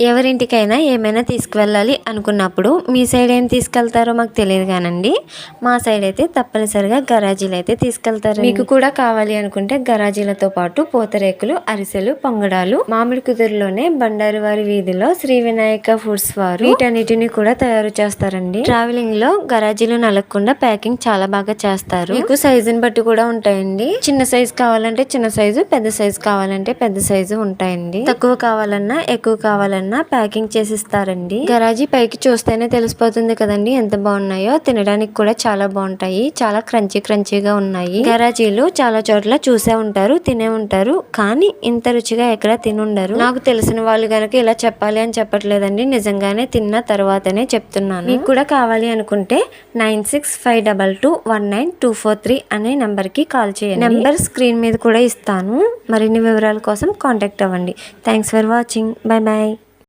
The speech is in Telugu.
ఎవరింటికైనా ఏమైనా తీసుకువెళ్ళాలి అనుకున్నప్పుడు మీ సైడ్ ఏం తీసుకెళ్తారో మాకు తెలియదు కానండి మా సైడ్ అయితే తప్పనిసరిగా గరాజీలు అయితే తీసుకెళ్తారు మీకు కూడా కావాలి అనుకుంటే గరాజీలతో పాటు పూతరేకులు అరిసెలు పొంగడాలు మామిడి కుదురులోనే బండారు వారి వీధిలో శ్రీ వినాయక ఫుడ్స్ వారు వీటన్నిటిని కూడా తయారు చేస్తారండి. ట్రావెలింగ్లో గరాజీలు నలగకుండా ప్యాకింగ్ చాలా బాగా చేస్తారు. మీకు సైజుని బట్టి కూడా ఉంటాయండి. చిన్న సైజు కావాలంటే చిన్న సైజు పెద్ద సైజు కావాలంటే పెద్ద సైజు ఉంటాయండి. తక్కువ కావాలన్నా ఎక్కువ కావాలన్నా ప్యాకింగ్ చేసి ఇస్తారండి గరాజీ పైకి చూస్తేనే తెలిసిపోతుంది కదండి ఎంత బాగున్నాయో. తినడానికి కూడా చాలా బాగుంటాయి. చాలా క్రంచీ క్రంచీగా ఉన్నాయి. గరాజీలు చాలా చోట్ల చూసే ఉంటారు తినే ఉంటారు. కానీ ఇంత రుచిగా ఎక్కడ తినుండరు. నాకు తెలిసిన వాళ్ళు గనక ఇలా చెప్పాలి అని చెప్పట్లేదండి. నిజంగానే తిన్న తర్వాతనే చెప్తున్నాను. మీకు కూడా కావాలి అనుకుంటే nine six five double two one nine two four three అనే నెంబర్కి కాల్ చేయండి. నెంబర్ స్క్రీన్ మీద కూడా ఇస్తాను. మరిన్ని వివరాల కోసం కాంటాక్ట్ అవ్వండి. Thanks for watching. Bye bye